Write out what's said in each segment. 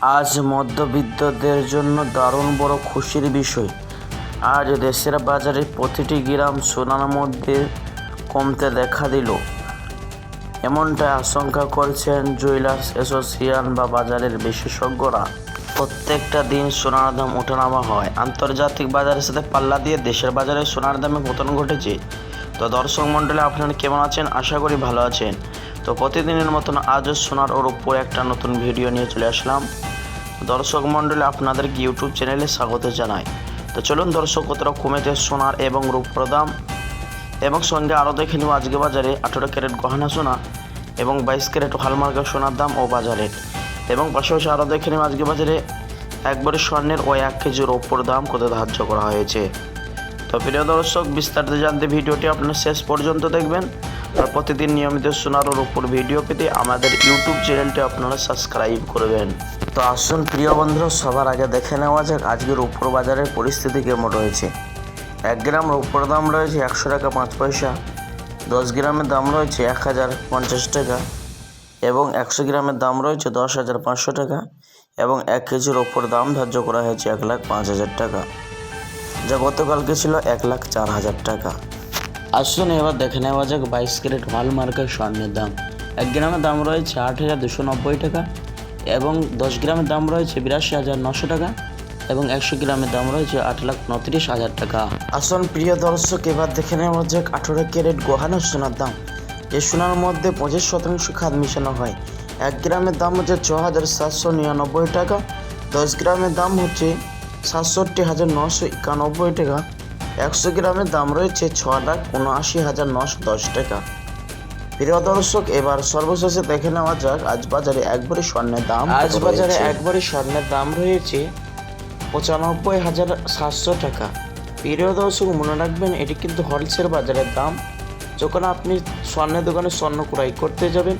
আজ মধ্যবিত্তদের জন্য দারুণ বড় খুশির বিষয়। আজ দেশের বাজারে প্রতিটি গ্রাম সোনার মধ্যে কমতে দেখা দিল। এমনটা আশঙ্কা করছেন জুয়েলার্স অ্যাসোসিয়েশন বা বাজারের বিশেষজ্ঞরা। প্রত্যেকটা দিন সোনার দাম ওঠানামা হয়। আন্তর্জাতিক বাজারের সাথে পাল্লা দিয়ে দেশের বাজারে সোনার দামে পতন ঘটেছে। তো দর্শক মণ্ডলী, আপনারা কেমন আছেন? আশা করি ভালো আছেন। তো প্রতিদিনের মতন আজও সোনার ওর উপর একটা নতুন ভিডিও নিয়ে চলে আসলাম। দর্শক মণ্ডলী আপনাদেরকে ইউটিউব চ্যানেলে স্বাগত জানাই। তো চলুন দর্শক, কতটা কমেছে সোনার এবং রূপর দাম এবং সঙ্গে আরও দেখে নেব আজকে বাজারে আঠেরো ক্যারেট গহনা সোনা এবং বাইশ ক্যারেট হলমার্কের সোনার দাম ও বাজারের এবং পাশাপাশি আরও দেখে নেব আজকে বাজারে একবারে স্বর্ণের ও এক কেজির ওপর দাম কত ধার্য করা হয়েছে। তো প্রিয় দর্শক, বিস্তারিত জানতে ভিডিওটি আপনার শেষ পর্যন্ত দেখবেন। আর প্রতিদিন নিয়মিত ওর উপর ভিডিও পেতে আমাদের ইউটিউব চ্যানেলটি আপনারা সাবস্ক্রাইব করবেন। তো আসুন প্রিয় বন্ধুরা, সবার আগে দেখে নেওয়া যাক আজকের উপর বাজারের পরিস্থিতি কেমন রয়েছে। এক গ্রাম রূপোর দাম রয়েছে একশো টাকা পাঁচ পয়সা, দশ গ্রামের দাম রয়েছে এক হাজার পঞ্চাশ টাকা এবং একশো গ্রামের দাম রয়েছে দশ হাজার পাঁচশো টাকা এবং এক কেজির ওপর দাম ধার্য করা হয়েছে এক লাখ পাঁচ হাজার টাকা, যা গতকালকে ছিল এক লাখ চার হাজার টাকা। আসুন, এবার দেখে নেওয়া যাক বাইশ ক্যারেট হলমার্কের স্বর্ণের দাম। এক গ্রামের দাম রয়েছে আট হাজার দুশো নব্বই টাকা এবং দশ গ্রামের দাম রয়েছে বিরাশি হাজার নশো টাকা এবং একশো গ্রামের দাম রয়েছে আট লাখ উনত্রিশ হাজার টাকা। আসুন, প্রিয় দর্শক, এবার দেখে নেওয়া যাক আঠেরো ক্যারেট গহানো সোনার দাম। যে সোনার মধ্যে পঁচিশ শতাংশ খাদ মিশানো হয়। এক গ্রামের দাম হচ্ছে ছ হাজার সাতশো নিরানব্বই টাকা, দশ গ্রামের দাম হচ্ছে সাতষট্টি হাজার নশো একানব্বই টাকা একশো গ্রামের দাম রয়েছে ছ লাখ উনআশি হাজার নশো দশ টাকা। প্রিয় দর্শক এবার সর্বশেষে দেখে নেওয়া যাক আজ বাজারে একবারে স্বর্ণের দাম আজ বাজারে একবারে স্বর্ণের দাম রয়েছে পঁচানব্বই হাজার সাতশো টাকা। প্রিয় দর্শক মনে রাখবেন এটি কিন্তু হোলসেল বাজারের দাম। যখন আপনি স্বর্ণের দোকানে স্বর্ণ ক্রয় করতে যাবেন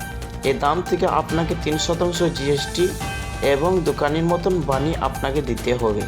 এ দাম থেকে আপনাকে তিন শতাংশ জিএসটি এবং দোকানের মতন বানিয়ে আপনাকে দিতে হবে।